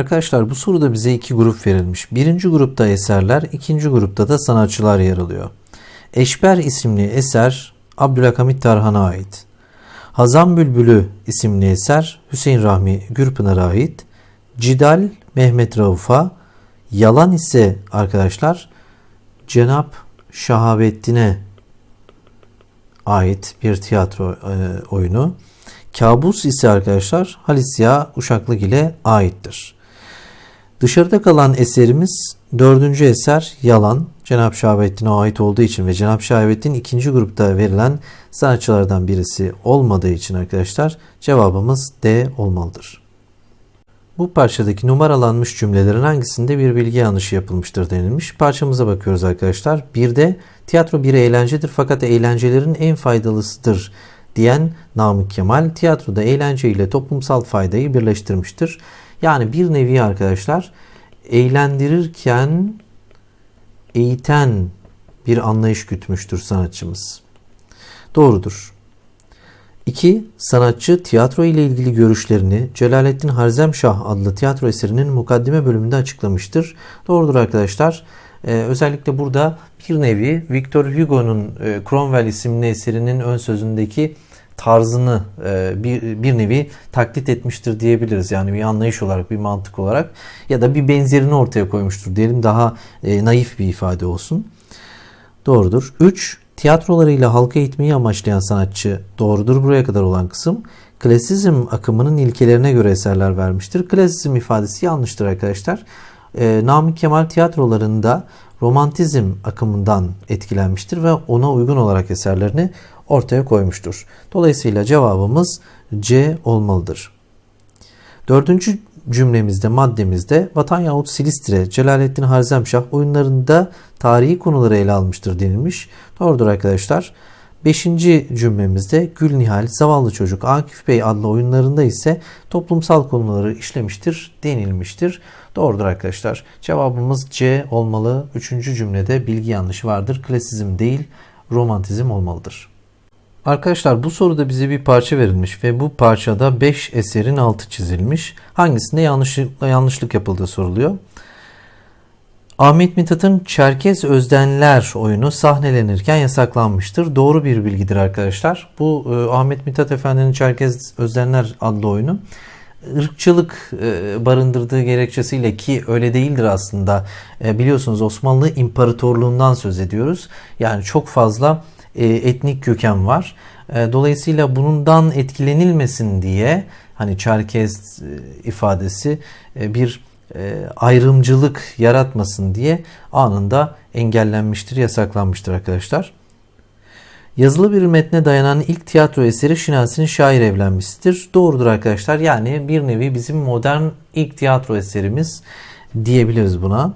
Arkadaşlar bu soruda bize iki grup verilmiş. Birinci grupta eserler, ikinci grupta da sanatçılar yer alıyor. Eşber isimli eser Abdülhamit Tarhan'a ait. Hazan Bülbülü isimli eser Hüseyin Rahmi Gürpınar'a ait. Cidal Mehmet Rauf'a, Yalan ise arkadaşlar Cenap Şahabettin'e ait bir tiyatro e, oyunu. Kabus ise arkadaşlar Halis Ziya Uşaklık aittir. Dışarıda kalan eserimiz dördüncü eser Yalan. Cenab-ı Şahabettin'e ait olduğu için ve Cenab-ı Şahabettin ikinci grupta verilen sanatçılardan birisi olmadığı için arkadaşlar cevabımız D olmalıdır. Bu parçadaki numaralanmış cümlelerin hangisinde bir bilgi yanlışı yapılmıştır denilmiş. Parçamıza bakıyoruz arkadaşlar. Bir de tiyatro bir eğlencedir fakat eğlencelerin en faydalısıdır diyen Namık Kemal tiyatroda eğlence ile toplumsal faydayı birleştirmiştir. Yani bir nevi arkadaşlar eğlendirirken eğiten bir anlayış gütmüştür sanatçımız. Doğrudur. 2. Sanatçı tiyatro ile ilgili görüşlerini Celalettin Harzemşah adlı tiyatro eserinin mukaddime bölümünde açıklamıştır. Doğrudur arkadaşlar. Ee, özellikle burada bir nevi Victor Hugo'nun e, Cromwell isimli eserinin ön sözündeki tarzını e, bir, bir nevi taklit etmiştir diyebiliriz. Yani bir anlayış olarak, bir mantık olarak ya da bir benzerini ortaya koymuştur diyelim daha e, naif bir ifade olsun. Doğrudur. 3. Tiyatrolarıyla halka eğitmeyi amaçlayan sanatçı doğrudur buraya kadar olan kısım. Klasizm akımının ilkelerine göre eserler vermiştir. Klasizm ifadesi yanlıştır arkadaşlar. E, Namık Kemal tiyatrolarında romantizm akımından etkilenmiştir ve ona uygun olarak eserlerini ortaya koymuştur. Dolayısıyla cevabımız C olmalıdır. Dördüncü cümlemizde, maddemizde Vatan yahut Silistre, Celalettin Harzemşah oyunlarında tarihi konuları ele almıştır denilmiş. Doğrudur arkadaşlar. Beşinci cümlemizde Gül Nihal, Zavallı Çocuk, Akif Bey adlı oyunlarında ise toplumsal konuları işlemiştir denilmiştir. Doğrudur arkadaşlar. Cevabımız C olmalı. Üçüncü cümlede bilgi yanlışı vardır. Klasizm değil, romantizm olmalıdır. Arkadaşlar bu soruda bize bir parça verilmiş ve bu parçada 5 eserin altı çizilmiş. Hangisinde yanlışlıkla yanlışlık yapıldığı soruluyor. Ahmet Mithat'ın Çerkez Özdenler oyunu sahnelenirken yasaklanmıştır. Doğru bir bilgidir arkadaşlar. Bu e, Ahmet Mithat Efendi'nin Çerkez Özdenler adlı oyunu ırkçılık e, barındırdığı gerekçesiyle ki öyle değildir aslında. E, biliyorsunuz Osmanlı İmparatorluğundan söz ediyoruz. Yani çok fazla e, etnik köken var. E, dolayısıyla bundan etkilenilmesin diye hani Çerkez e, ifadesi bir ayrımcılık yaratmasın diye anında engellenmiştir, yasaklanmıştır arkadaşlar. Yazılı bir metne dayanan ilk tiyatro eseri Şinasi'nin Şair Evlenmesidir. Doğrudur arkadaşlar. Yani bir nevi bizim modern ilk tiyatro eserimiz diyebiliriz buna.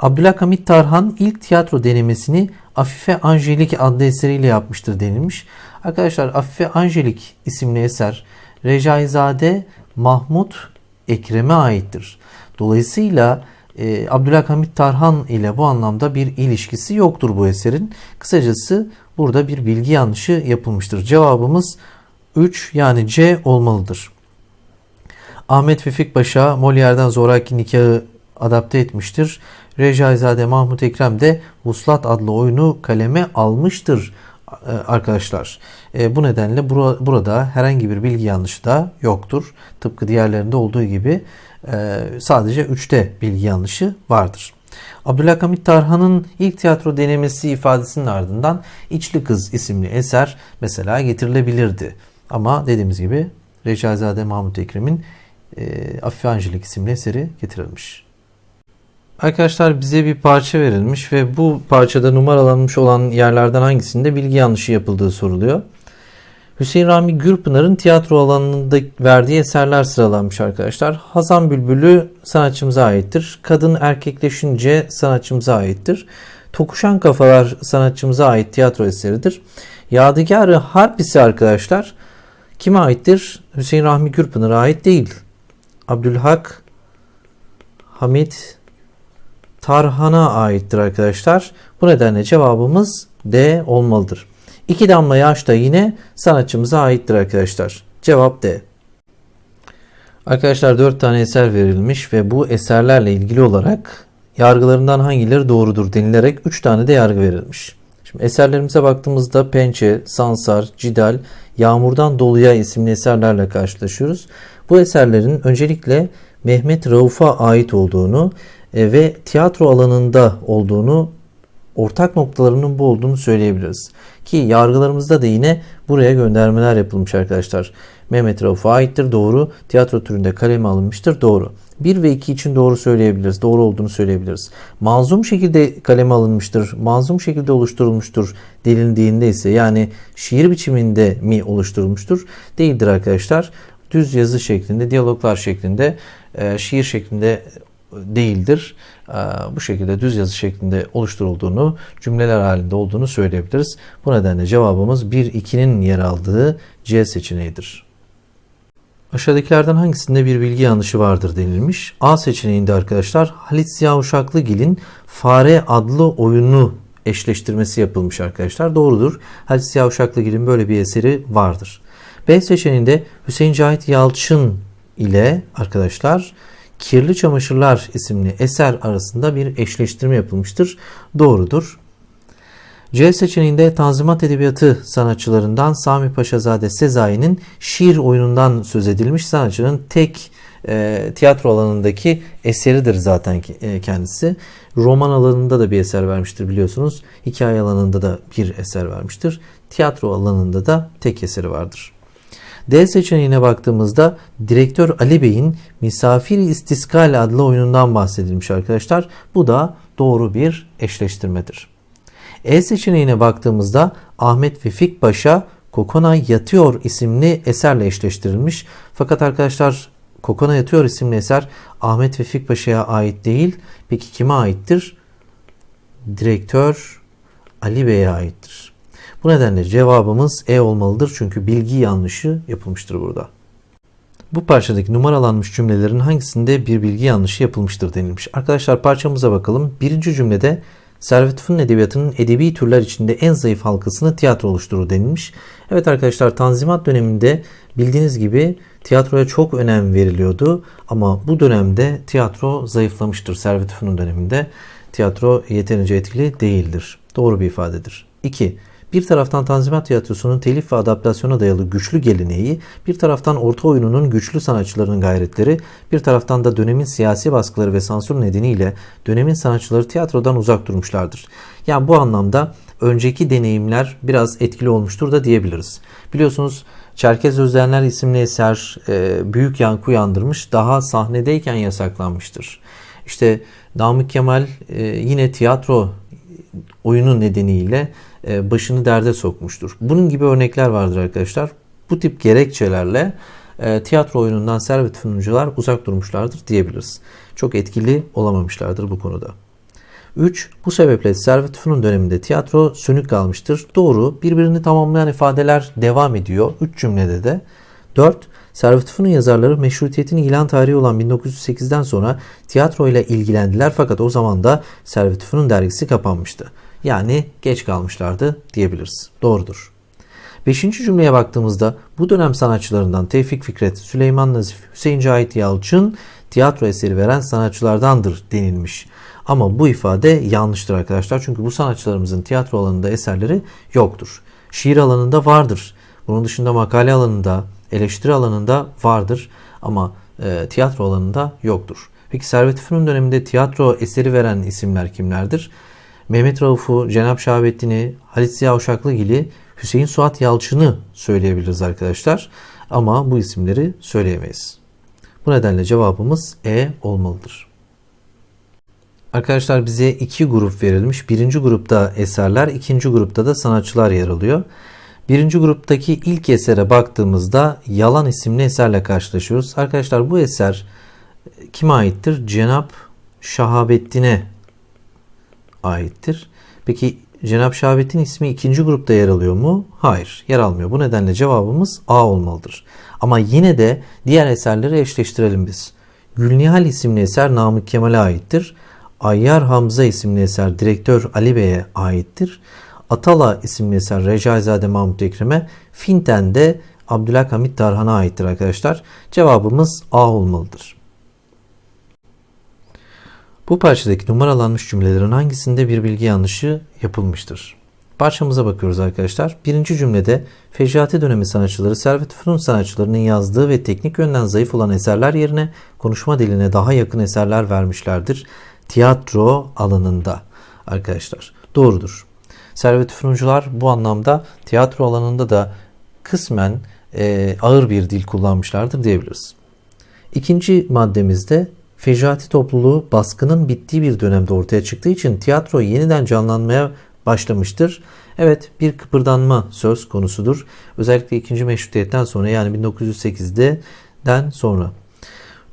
Abdülhamit Tarhan ilk tiyatro denemesini Afife Angelik adlı eseriyle yapmıştır denilmiş. Arkadaşlar Afife Angelik isimli eser Recaizade Mahmut Ekrem'e aittir. Dolayısıyla e, Abdülhamit Tarhan ile bu anlamda bir ilişkisi yoktur bu eserin. Kısacası burada bir bilgi yanlışı yapılmıştır. Cevabımız 3 yani C olmalıdır. Ahmet Vefik Paşa Molière'den Zoraki Nikahı adapte etmiştir. Recaizade Mahmut Ekrem de Vuslat adlı oyunu kaleme almıştır e, arkadaşlar. E, bu nedenle burada herhangi bir bilgi yanlışı da yoktur. Tıpkı diğerlerinde olduğu gibi e, sadece 3'te bilgi yanlışı vardır. Abdülhamit Tarhan'ın ilk tiyatro denemesi ifadesinin ardından İçli Kız isimli eser mesela getirilebilirdi. Ama dediğimiz gibi Recaizade Mahmut Ekrem'in e, Afife Angelik isimli eseri getirilmiş. Arkadaşlar bize bir parça verilmiş ve bu parçada numaralanmış olan yerlerden hangisinde bilgi yanlışı yapıldığı soruluyor. Hüseyin Rami Gürpınar'ın tiyatro alanında verdiği eserler sıralanmış arkadaşlar. Hazan Bülbülü sanatçımıza aittir. Kadın erkekleşince sanatçımıza aittir. Tokuşan Kafalar sanatçımıza ait tiyatro eseridir. Yadigar-ı Harp ise arkadaşlar kime aittir? Hüseyin Rahmi Gürpınar'a ait değil. Abdülhak Hamit Tarhan'a aittir arkadaşlar. Bu nedenle cevabımız D olmalıdır. İki damla yaş da yine sanatçımıza aittir arkadaşlar. Cevap D. Arkadaşlar 4 tane eser verilmiş ve bu eserlerle ilgili olarak yargılarından hangileri doğrudur denilerek 3 tane de yargı verilmiş. Şimdi eserlerimize baktığımızda Pençe, Sansar, Cidal, Yağmurdan Doluya isimli eserlerle karşılaşıyoruz. Bu eserlerin öncelikle Mehmet Rauf'a ait olduğunu e, ve tiyatro alanında olduğunu ortak noktalarının bu olduğunu söyleyebiliriz. Ki yargılarımızda da yine buraya göndermeler yapılmış arkadaşlar. Mehmet Rauf'a aittir doğru. Tiyatro türünde kaleme alınmıştır doğru. 1 ve 2 için doğru söyleyebiliriz. Doğru olduğunu söyleyebiliriz. Manzum şekilde kaleme alınmıştır. Manzum şekilde oluşturulmuştur denildiğinde ise yani şiir biçiminde mi oluşturulmuştur? Değildir arkadaşlar. Düz yazı şeklinde, diyaloglar şeklinde, e, şiir şeklinde değildir. E, bu şekilde düz yazı şeklinde oluşturulduğunu, cümleler halinde olduğunu söyleyebiliriz. Bu nedenle cevabımız 1-2'nin yer aldığı C seçeneğidir. Aşağıdakilerden hangisinde bir bilgi yanlışı vardır denilmiş. A seçeneğinde arkadaşlar Halit Ziya Uşaklıgil'in Fare adlı oyunu eşleştirmesi yapılmış arkadaşlar. Doğrudur. Halit Ziya Uşaklıgil'in böyle bir eseri vardır. B seçeneğinde Hüseyin Cahit Yalçın ile arkadaşlar Kirli Çamaşırlar isimli eser arasında bir eşleştirme yapılmıştır. Doğrudur. C seçeneğinde Tanzimat Edebiyatı sanatçılarından Sami Paşazade Sezai'nin şiir oyunundan söz edilmiş sanatçının tek e, tiyatro alanındaki eseridir zaten e, kendisi. Roman alanında da bir eser vermiştir biliyorsunuz. Hikaye alanında da bir eser vermiştir. Tiyatro alanında da tek eseri vardır. D seçeneğine baktığımızda direktör Ali Bey'in Misafir İstiskal adlı oyunundan bahsedilmiş arkadaşlar. Bu da doğru bir eşleştirmedir. E seçeneğine baktığımızda Ahmet Vefik Paşa Kokona Yatıyor isimli eserle eşleştirilmiş. Fakat arkadaşlar Kokona Yatıyor isimli eser Ahmet Vefik Paşa'ya ait değil. Peki kime aittir? Direktör Ali Bey'e aittir. Bu nedenle cevabımız E olmalıdır çünkü bilgi yanlışı yapılmıştır burada. Bu parçadaki numaralanmış cümlelerin hangisinde bir bilgi yanlışı yapılmıştır denilmiş. Arkadaşlar parçamıza bakalım. Birinci cümlede Servet Fünun Edebiyatı'nın edebi türler içinde en zayıf halkasını tiyatro oluşturur denilmiş. Evet arkadaşlar Tanzimat döneminde bildiğiniz gibi tiyatroya çok önem veriliyordu. Ama bu dönemde tiyatro zayıflamıştır. Servet Fünun döneminde tiyatro yeterince etkili değildir. Doğru bir ifadedir. 2. Bir taraftan Tanzimat Tiyatrosu'nun telif ve adaptasyona dayalı güçlü geleneği, bir taraftan orta oyununun güçlü sanatçılarının gayretleri, bir taraftan da dönemin siyasi baskıları ve sansür nedeniyle dönemin sanatçıları tiyatrodan uzak durmuşlardır. Yani bu anlamda önceki deneyimler biraz etkili olmuştur da diyebiliriz. Biliyorsunuz Çerkez Özdenler isimli eser e, büyük yankı uyandırmış, daha sahnedeyken yasaklanmıştır. İşte Namık Kemal e, yine tiyatro oyunu nedeniyle başını derde sokmuştur. Bunun gibi örnekler vardır arkadaşlar. Bu tip gerekçelerle e, tiyatro oyunundan servet fırıncılar uzak durmuşlardır diyebiliriz. Çok etkili olamamışlardır bu konuda. 3. Bu sebeple Servet Fünun döneminde tiyatro sönük kalmıştır. Doğru. Birbirini tamamlayan ifadeler devam ediyor. 3 cümlede de. 4. Servet Fünun yazarları meşrutiyetin ilan tarihi olan 1908'den sonra tiyatro ile ilgilendiler fakat o zaman da Servet Fünun dergisi kapanmıştı. Yani geç kalmışlardı diyebiliriz. Doğrudur. Beşinci cümleye baktığımızda bu dönem sanatçılarından Tevfik Fikret, Süleyman Nazif, Hüseyin Cahit Yalçın tiyatro eseri veren sanatçılardandır denilmiş. Ama bu ifade yanlıştır arkadaşlar. Çünkü bu sanatçılarımızın tiyatro alanında eserleri yoktur. Şiir alanında vardır. Bunun dışında makale alanında, eleştiri alanında vardır. Ama e, tiyatro alanında yoktur. Peki Servet Fünun döneminde tiyatro eseri veren isimler kimlerdir? Mehmet Rauf'u, Cenab Şahabettin'i, Halit Ziya Uşaklıgil'i, Hüseyin Suat Yalçın'ı söyleyebiliriz arkadaşlar. Ama bu isimleri söyleyemeyiz. Bu nedenle cevabımız E olmalıdır. Arkadaşlar bize iki grup verilmiş. Birinci grupta eserler, ikinci grupta da sanatçılar yer alıyor. Birinci gruptaki ilk esere baktığımızda Yalan isimli eserle karşılaşıyoruz. Arkadaşlar bu eser kime aittir? Cenap Şahabettin'e aittir. Peki Cenab-ı Şahabettin ismi ikinci grupta yer alıyor mu? Hayır, yer almıyor. Bu nedenle cevabımız A olmalıdır. Ama yine de diğer eserleri eşleştirelim biz. Gülnihal isimli eser Namık Kemal'e aittir. Ayyar Hamza isimli eser direktör Ali Bey'e aittir. Atala isimli eser Recaizade Mahmut Ekrem'e, Finten de Abdülhamit Tarhan'a aittir arkadaşlar. Cevabımız A olmalıdır. Bu parçadaki numaralanmış cümlelerin hangisinde bir bilgi yanlışı yapılmıştır? Parçamıza bakıyoruz arkadaşlar. Birinci cümlede Fecrati dönemi sanatçıları Servet Fünun sanatçılarının yazdığı ve teknik yönden zayıf olan eserler yerine konuşma diline daha yakın eserler vermişlerdir. Tiyatro alanında arkadaşlar. Doğrudur. Servet Fünuncular bu anlamda tiyatro alanında da kısmen e, ağır bir dil kullanmışlardır diyebiliriz. İkinci maddemizde Fecrati topluluğu baskının bittiği bir dönemde ortaya çıktığı için tiyatro yeniden canlanmaya başlamıştır. Evet bir kıpırdanma söz konusudur. Özellikle 2. Meşrutiyetten sonra yani 1908'den sonra.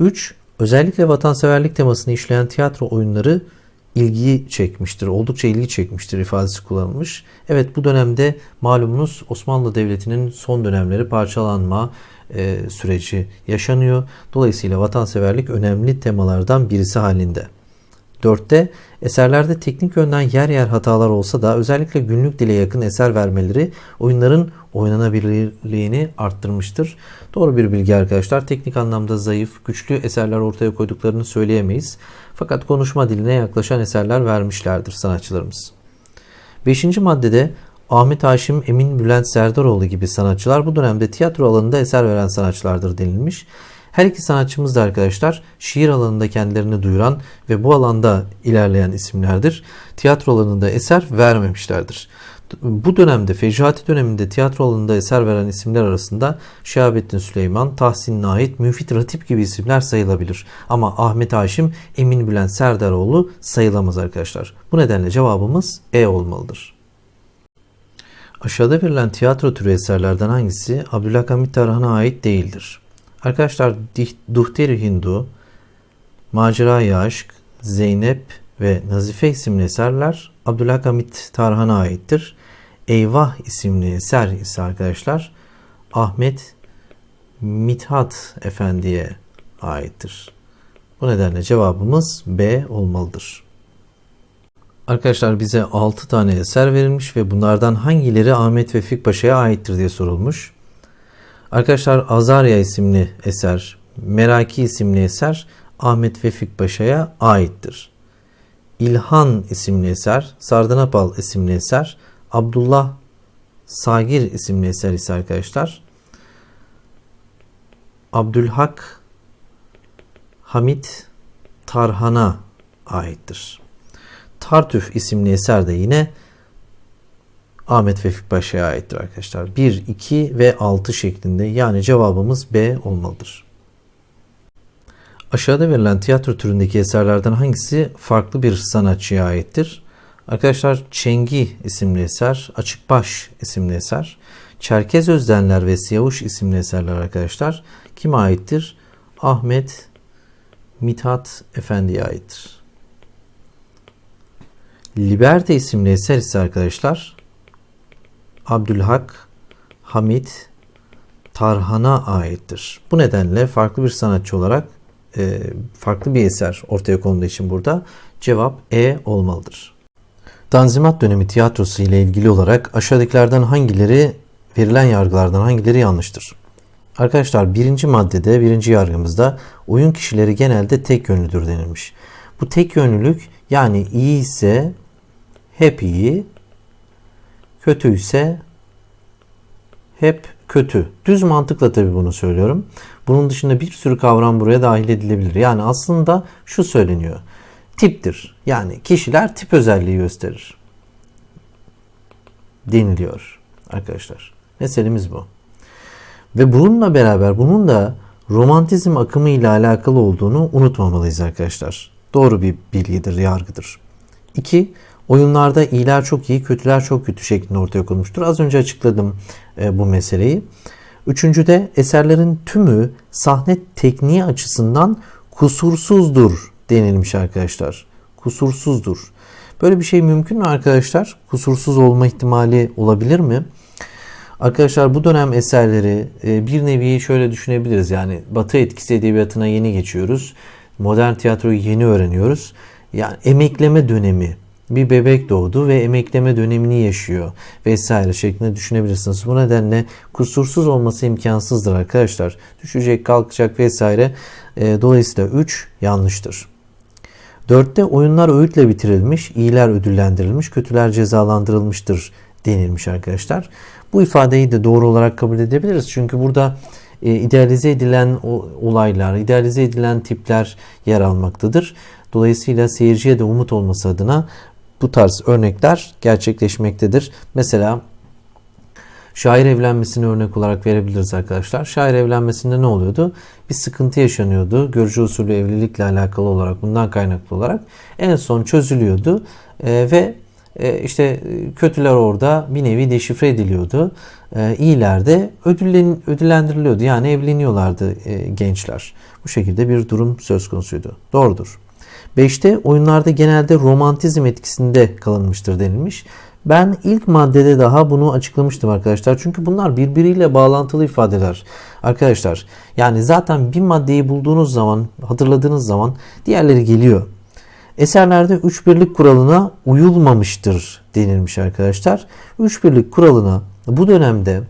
3. Özellikle vatanseverlik temasını işleyen tiyatro oyunları ilgi çekmiştir. Oldukça ilgi çekmiştir ifadesi kullanılmış. Evet bu dönemde malumunuz Osmanlı Devleti'nin son dönemleri parçalanma e, süreci yaşanıyor. Dolayısıyla vatanseverlik önemli temalardan birisi halinde. 4'te eserlerde teknik yönden yer yer hatalar olsa da özellikle günlük dile yakın eser vermeleri oyunların oynanabilirliğini arttırmıştır. Doğru bir bilgi arkadaşlar. Teknik anlamda zayıf, güçlü eserler ortaya koyduklarını söyleyemeyiz. Fakat konuşma diline yaklaşan eserler vermişlerdir sanatçılarımız. 5. maddede Ahmet Haşim, Emin Bülent Serdaroğlu gibi sanatçılar bu dönemde tiyatro alanında eser veren sanatçılardır denilmiş. Her iki sanatçımız da arkadaşlar şiir alanında kendilerini duyuran ve bu alanda ilerleyen isimlerdir. Tiyatro alanında eser vermemişlerdir. Bu dönemde Fecrati döneminde tiyatro alanında eser veren isimler arasında Şehabettin Süleyman, Tahsin Nait, Müfit Ratip gibi isimler sayılabilir. Ama Ahmet Haşim, Emin Bülent Serdaroğlu sayılamaz arkadaşlar. Bu nedenle cevabımız E olmalıdır. Aşağıda verilen tiyatro türü eserlerden hangisi Abdülhamit Tarhan'a ait değildir? Arkadaşlar Duhteri Hindu, Macerayı Aşk, Zeynep ve Nazife isimli eserler Abdülhamit Tarhan'a aittir. Eyvah isimli eser ise arkadaşlar Ahmet Mithat Efendi'ye aittir. Bu nedenle cevabımız B olmalıdır. Arkadaşlar bize 6 tane eser verilmiş ve bunlardan hangileri Ahmet Vefik Paşa'ya aittir diye sorulmuş. Arkadaşlar Azarya isimli eser, Meraki isimli eser Ahmet Vefik Paşa'ya aittir. İlhan isimli eser, Sardanapal isimli eser, Abdullah Sagir isimli eser ise arkadaşlar Abdülhak Hamit Tarhan'a aittir. Tartüf isimli eser de yine Ahmet Vefik Paşa'ya aittir arkadaşlar. 1, 2 ve 6 şeklinde yani cevabımız B olmalıdır. Aşağıda verilen tiyatro türündeki eserlerden hangisi farklı bir sanatçıya aittir? Arkadaşlar Çengi isimli eser, Açıkbaş isimli eser, Çerkez Özdenler ve Siyavuş isimli eserler arkadaşlar kime aittir? Ahmet Mithat Efendi'ye aittir. Liberte isimli eser ise arkadaşlar Abdülhak Hamit Tarhan'a aittir. Bu nedenle farklı bir sanatçı olarak e, farklı bir eser ortaya konduğu için burada cevap E olmalıdır. Tanzimat dönemi tiyatrosu ile ilgili olarak aşağıdakilerden hangileri verilen yargılardan hangileri yanlıştır? Arkadaşlar birinci maddede birinci yargımızda oyun kişileri genelde tek yönlüdür denilmiş. Bu tek yönlülük yani iyi ise hep iyi, kötü ise hep kötü. Düz mantıkla tabi bunu söylüyorum. Bunun dışında bir sürü kavram buraya dahil edilebilir. Yani aslında şu söyleniyor. Tiptir. Yani kişiler tip özelliği gösterir. Deniliyor arkadaşlar. Meselemiz bu. Ve bununla beraber bunun da romantizm akımı ile alakalı olduğunu unutmamalıyız arkadaşlar. Doğru bir bilgidir, yargıdır. 2. Oyunlarda iyiler çok iyi, kötüler çok kötü şeklinde ortaya konmuştur. Az önce açıkladım e, bu meseleyi. Üçüncüde eserlerin tümü sahne tekniği açısından kusursuzdur denilmiş arkadaşlar. Kusursuzdur. Böyle bir şey mümkün mü arkadaşlar? Kusursuz olma ihtimali olabilir mi? Arkadaşlar bu dönem eserleri e, bir nevi şöyle düşünebiliriz. Yani Batı etkisi edebiyatına yeni geçiyoruz. Modern tiyatroyu yeni öğreniyoruz. Yani emekleme dönemi bir bebek doğdu ve emekleme dönemini yaşıyor vesaire şeklinde düşünebilirsiniz. Bu nedenle kusursuz olması imkansızdır arkadaşlar. Düşecek, kalkacak vesaire. E, dolayısıyla 3 yanlıştır. 4'te oyunlar öğütle bitirilmiş, iyiler ödüllendirilmiş, kötüler cezalandırılmıştır denilmiş arkadaşlar. Bu ifadeyi de doğru olarak kabul edebiliriz. Çünkü burada e, idealize edilen olaylar, idealize edilen tipler yer almaktadır. Dolayısıyla seyirciye de umut olması adına bu tarz örnekler gerçekleşmektedir. Mesela şair evlenmesini örnek olarak verebiliriz arkadaşlar. Şair evlenmesinde ne oluyordu? Bir sıkıntı yaşanıyordu. Görücü usulü evlilikle alakalı olarak bundan kaynaklı olarak en son çözülüyordu e, ve e, işte kötüler orada bir nevi deşifre ediliyordu. E, iyiler de ödüllen, ödüllendiriliyordu. Yani evleniyorlardı e, gençler. Bu şekilde bir durum söz konusuydu. Doğrudur. 5'te oyunlarda genelde romantizm etkisinde kalınmıştır denilmiş. Ben ilk maddede daha bunu açıklamıştım arkadaşlar. Çünkü bunlar birbiriyle bağlantılı ifadeler. Arkadaşlar yani zaten bir maddeyi bulduğunuz zaman, hatırladığınız zaman diğerleri geliyor. Eserlerde üç birlik kuralına uyulmamıştır denilmiş arkadaşlar. Üç birlik kuralına bu dönemde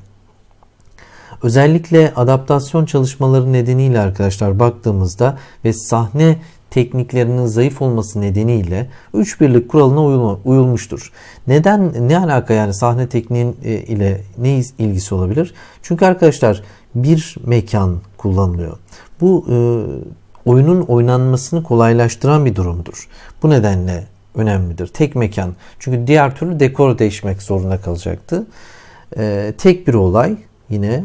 özellikle adaptasyon çalışmaları nedeniyle arkadaşlar baktığımızda ve sahne tekniklerinin zayıf olması nedeniyle üç birlik kuralına uyulmuştur. Neden ne alaka yani sahne tekniğin e, ile ne ilgisi olabilir? Çünkü arkadaşlar bir mekan kullanılıyor. Bu e, oyunun oynanmasını kolaylaştıran bir durumdur. Bu nedenle önemlidir. Tek mekan. Çünkü diğer türlü dekor değişmek zorunda kalacaktı. E, tek bir olay yine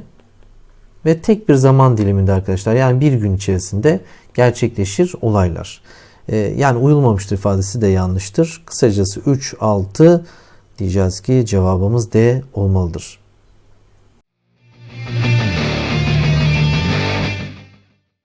ve tek bir zaman diliminde arkadaşlar yani bir gün içerisinde gerçekleşir olaylar. Ee, yani uyulmamıştır ifadesi de yanlıştır. Kısacası 3, 6 diyeceğiz ki cevabımız D olmalıdır. Müzik